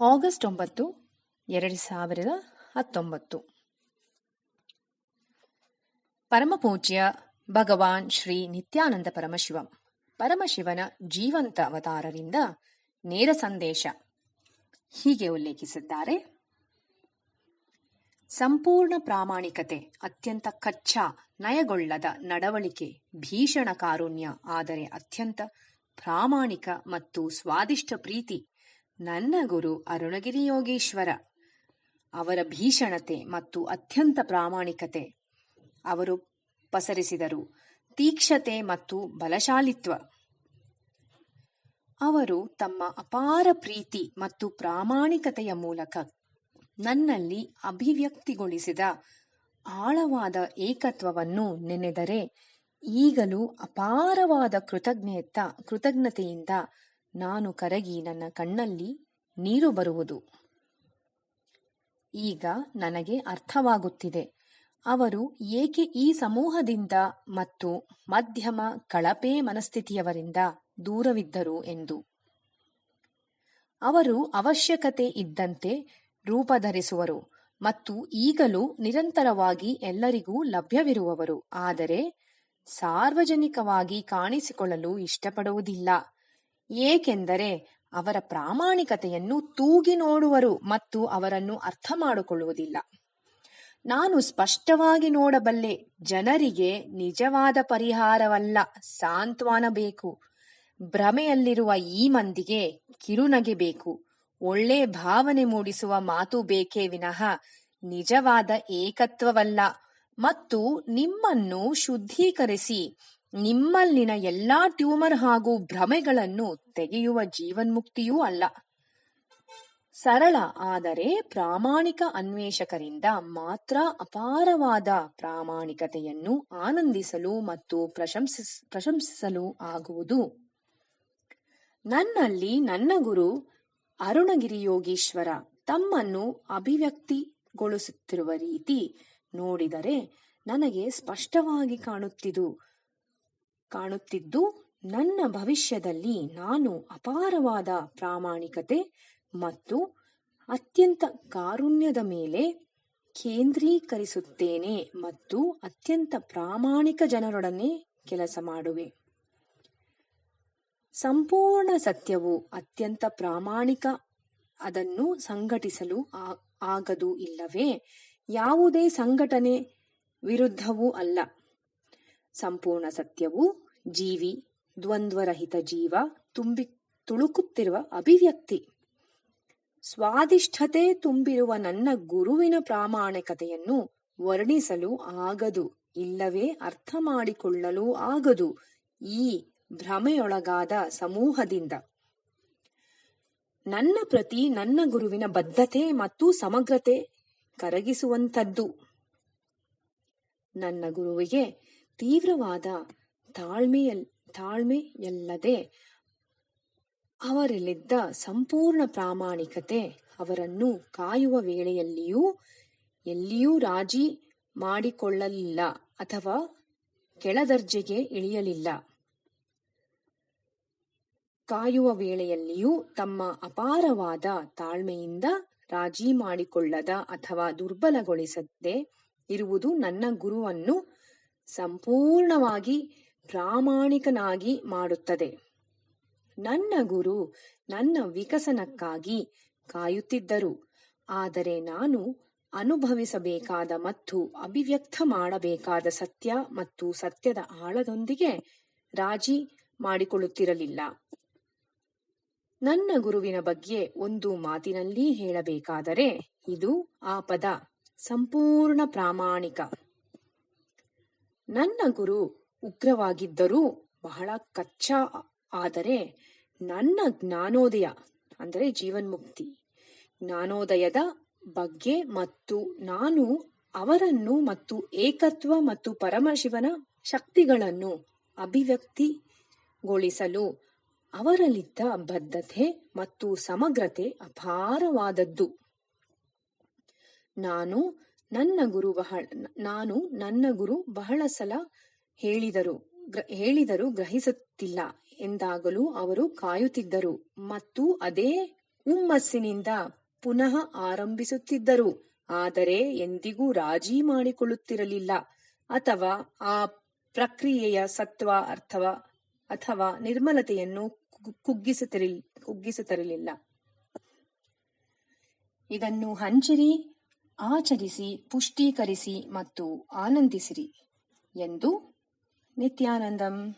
August ಒಂಬತ್ತು, ಎರಡು ಸಾವಿರದ ಹತ್ತೊಂಬತ್ತು. ಪರಮಪೂಜ್ಯ ಭಗವಾನ್ ಶ್ರೀ ನಿತ್ಯಾನಂದ ಪರಮಶಿವಂ, ಪರಮಶಿವನ ಜೀವಂತ ಅವತಾರರಿಂದ ನೇರ ಸಂದೇಶ. ಹೀಗೆ ಉಲ್ಲೇಖಿಸಿದ್ದಾರೆ. ಸಂಪೂರ್ಣ ಪ್ರಾಮಾಣಿಕತೆ, ಅತ್ಯಂತ ಕಚ್ಚಾ, ನಯಗೊಳ್ಳದ ನಡವಳಿಕೆ, ಭೀಷಣ ಕಾರುಣ್ಯ, ಆದರೆ ಅತ್ಯಂತ ಪ್ರಾಮಾಣಿಕ ಮತ್ತು ಸ್ವಾದಿಷ್ಟ ಪ್ರೀತಿ ನನ್ನ ಗುರು ಅರುಣಗಿರಿ ಯೋಗೀಶ್ವರ. ಅವರ ಭೀಷಣತೆ ಮತ್ತು ಅತ್ಯಂತ ಪ್ರಾಮಾಣಿಕತೆ. ಅವರು ಪಸರಿಸಿದರು. ತೀಕ್ಷತೆ ಮತ್ತು ಬಲಶಾಲಿತ್ವ. ಅವರು ತಮ್ಮ ಅಪಾರ ಪ್ರೀತಿ ಮತ್ತು ಪ್ರಾಮಾಣಿಕತೆಯ ಮೂಲಕ ನನ್ನಲ್ಲಿ ಅಭಿವ್ಯಕ್ತಿಗೊಳಿಸಿದ ಆಳವಾದ ಏಕತ್ವವನ್ನು ನೆನೆದರೆ ಈಗಲೂ ಅಪಾರವಾದ ಕೃತಜ್ಞತ ಕೃತಜ್ಞತೆಯಿಂದ ನಾನು ಕರಗಿ ನನ್ನ ಕಣ್ಣಲ್ಲಿ ನೀರು ಬರುವುದು. ಈಗ ನನಗೆ ಅರ್ಥವಾಗುತ್ತಿದೆ. ಅವರು ಏಕೆ ಈ ಸಮೂಹದಿಂದ ಮತ್ತು ಮಧ್ಯಮ ಕಳಪೆ ಮನಸ್ಥಿತಿಯವರಿಂದ ದೂರವಿದ್ದರು ಎಂದು. ಅವರು ಅವಶ್ಯಕತೆ ಇದ್ದಂತೆ ರೂಪಧರಿಸುವರು ಮತ್ತು ಈಗಲೂ ನಿರಂತರವಾಗಿ ಎಲ್ಲರಿಗೂ ಲಭ್ಯವಿರುವವರು. ಆದರೆ ಸಾರ್ವಜನಿಕವಾಗಿ ಕಾಣಿಸಿಕೊಳ್ಳಲು ಇಷ್ಟಪಡುವುದಿಲ್ಲ. ಏಕೆಂದರೆ ಅವರ ಪ್ರಾಮಾಣಿಕತೆಯನ್ನು ತೂಗಿ ನೋಡುವರು ಮತ್ತು ಅವರನ್ನು ಅರ್ಥ ಮಾಡಿಕೊಳ್ಳುವುದಿಲ್ಲ ನಾನು ಸ್ಪಷ್ಟವಾಗಿ ನೋಡಬಲ್ಲೆ, ಜನರಿಗೆ ನಿಜವಾದ ಪರಿಹಾರವಲ್ಲ ಸಾಂತ್ವನ ಬೇಕು ಭ್ರಮೆಯಲ್ಲಿರುವ ಈ ಮಂದಿಗೆ ಕಿರುನಗೆ ಬೇಕು ಒಳ್ಳೆ ಭಾವನೆ ಮೂಡಿಸುವ ಮಾತು ಬೇಕೇ ವಿನಃ ನಿಜವಾದ ಏಕತ್ವವಲ್ಲ ಮತ್ತು ನಿಮ್ಮನ್ನು ಶುದ್ಧೀಕರಿಸಿ ನಿಮ್ಮಲ್ಲಿನ ಎಲ್ಲಾ ಟ್ಯೂಮರ್ ಹಾಗೂ ಭ್ರಮೆಗಳನ್ನು ತೆಗೆಯುವ ಜೀವನ್ಮುಕ್ತಿಯೂ ಅಲ್ಲ. ಸರಳ, ಆದರೆ ಪ್ರಾಮಾಣಿಕ ಅನ್ವೇಷಕರಿಂದ ಮಾತ್ರ ಅಪಾರವಾದ ಪ್ರಾಮಾಣಿಕತೆಯನ್ನು ಆನಂದಿಸಲು ಮತ್ತು ಪ್ರಶಂಸಿಸ್, ಪ್ರಶಂಸಿಸಲು ಆಗುವುದು. ನನ್ನಲ್ಲಿ ನನ್ನ ಗುರು ಅರುಣಗಿರಿ ಯೋಗೀಶ್ವರ ತಮ್ಮನ್ನು ಅಭಿವ್ಯಕ್ತಿಗೊಳಿಸುತ್ತಿರುವ ರೀತಿ ನೋಡಿದರೆ ನನಗೆ ಸ್ಪಷ್ಟವಾಗಿ ಕಾಣುತ್ತಿದ್ದು ಕಾಣುತ್ತಿದ್ದು, ನನ್ನ ಭವಿಷ್ಯದಲ್ಲಿ ನಾನು ಅಪಾರವಾದ ಪ್ರಾಮಾಣಿಕತೆ ಮತ್ತು ಅತ್ಯಂತ ಕಾರುಣ್ಯದ ಮೇಲೆ ಕೇಂದ್ರೀಕರಿಸುತ್ತೇನೆ ಮತ್ತು ಅತ್ಯಂತ ಪ್ರಾಮಾಣಿಕ ಜನರೊಡನೆ ಕೆಲಸ ಮಾಡುವೆ. ಸಂಪೂರ್ಣ ಸತ್ಯವು ಅತ್ಯಂತ ಪ್ರಾಮಾಣಿಕ, ಅದನ್ನು ಸಂಘಟಿಸಲು ಆಗದು ಇಲ್ಲವೇ? ಯಾವುದೇ ಸಂಘಟನೆ ವಿರುದ್ಧವೂ ಅಲ್ಲ. ಸಂಪೂರ್ಣ ಸತ್ಯವು ಜೀವಿ, ದ್ವಂದ್ವರಹಿತ ಜೀವ, ತುಂಬಿ ತುಳುಕುತ್ತಿರುವ ಅಭಿವ್ಯಕ್ತಿ. ಸ್ವಾದಿಷ್ಠತೆ ತುಂಬಿರುವ ನನ್ನ ಗುರುವಿನ ಪ್ರಾಮಾಣಿಕತೆಯನ್ನು ವರ್ಣಿಸಲು ಆಗದು, ಇಲ್ಲವೇ ಅರ್ಥ ಮಾಡಿಕೊಳ್ಳಲು ಆಗದು ಈ ಭ್ರಮೆಯೊಳಗಾದ ಸಮೂಹದಿಂದ. ನನ್ನ ಪ್ರತಿ ನನ್ನ ಗುರುವಿನ ಬದ್ಧತೆ ಮತ್ತು ಸಮಗ್ರತೆ ಕರಗಿಸುವಂಥದ್ದು. ನನ್ನ ಗುರುವಿಗೆ ತೀವ್ರವಾದ ತಾಳ್ಮೆಯಲ್, ತಾಳ್ಮೆಯಲ್ಲದೆ ಅವರಲ್ಲಿದ್ದ ಸಂಪೂರ್ಣ ಪ್ರಾಮಾಣಿಕತೆ ಅವರನ್ನು ಕಾಯುವ ವೇಳೆಯಲ್ಲಿಯೂ, ಎಲ್ಲಿಯೂ ರಾಜಿ ಮಾಡಿಕೊಳ್ಳಲಿಲ್ಲ ಅಥವಾ ಕೆಳದರ್ಜೆಗೆ ಇಳಿಯಲಿಲ್ಲ. ಕಾಯುವ ವೇಳೆಯಲ್ಲಿಯೂ ತಮ್ಮ ಅಪಾರವಾದ ತಾಳ್ಮೆಯಿಂದ ರಾಜಿ ಮಾಡಿಕೊಳ್ಳದ ಅಥವಾ ದುರ್ಬಲಗೊಳಿಸದೆ ಇರುವುದು ನನ್ನ ಗುರುವನ್ನು ಸಂಪೂರ್ಣವಾಗಿ ಪ್ರಾಮಾಣಿಕನಾಗಿ ಮಾಡುತ್ತದೆ. ನನ್ನ ಗುರು ನನ್ನ ವಿಕಸನಕ್ಕಾಗಿ ಕಾಯುತ್ತಿದ್ದರು. ಆದರೆ ನಾನು ಅನುಭವಿಸಬೇಕಾದ ಮತ್ತು ಅಭಿವ್ಯಕ್ತ ಮಾಡಬೇಕಾದ ಸತ್ಯ ಮತ್ತು ಸತ್ಯದ ಆಳದೊಂದಿಗೆ ರಾಜಿ ಮಾಡಿಕೊಳ್ಳುತ್ತಿರಲಿಲ್ಲ. ನನ್ನ ಗುರುವಿನ ಬಗ್ಗೆ ಒಂದು ಮಾತಿನಲ್ಲಿ ಹೇಳಬೇಕಾದರೆ ಇದು ಆ ಪದ, ಸಂಪೂರ್ಣ ಪ್ರಾಮಾಣಿಕ. ನನ್ನ ಗುರು ಉಗ್ರವಾಗಿದ್ದರೂ ಬಹಳ ಕಚ್ಚಾ ಆದರೆ ನನ್ನ ಜ್ಞಾನೋದಯ, ಅಂದರೆ ಜೀವನ್ಮುಕ್ತಿ, ಜ್ಞಾನೋದಯದ ಬಗ್ಗೆ ಮತ್ತು ನಾನು ಅವರನ್ನು ಮತ್ತು ಏಕತ್ವ ಮತ್ತು ಪರಮಶಿವನ ಶಕ್ತಿಗಳನ್ನು ಅಭಿವ್ಯಕ್ತಿಗೊಳಿಸಲು ಅವರಲ್ಲಿದ್ದ ಬದ್ಧತೆ ಮತ್ತು ಸಮಗ್ರತೆ ಅಪಾರವಾದದ್ದು. ನಾನು ನನ್ನ ಗುರು ಬಹಳ, ನಾನು ನನ್ನ ಗುರು ಬಹಳ ಸಲ ಹೇಳಿದರು ಹೇಳಿದರು ಗ್ರಹಿಸುತ್ತಿಲ್ಲ ಎಂದಾಗಲೂ ಅವರು ಕಾಯುತ್ತಿದ್ದರು ಮತ್ತು ಅದೇ ಹುಮ್ಮಸ್ಸಿನಿಂದ ಪುನಃ ಆರಂಭಿಸುತ್ತಿದ್ದರು. ಆದರೆ ಎಂದಿಗೂ ರಾಜಿ ಮಾಡಿಕೊಳ್ಳುತ್ತಿರಲಿಲ್ಲ ಅಥವಾ ಆ ಪ್ರಕ್ರಿಯೆಯ ಸತ್ವ ಅಥವಾ ಅಥವಾ ನಿರ್ಮಲತೆಯನ್ನು ಕುಗ್ಗಿಸುತ್ತಿರಲಿಲ್ಲ. ಇದನ್ನು ಹಂಚಿರಿ. ಆಚರಿಸಿ ಪುಷ್ಟೀಕರಿಸಿ ಮತ್ತು ಆನಂದಿಸಿರಿ ಎಂದು ನಿತ್ಯಾನಂದಂ.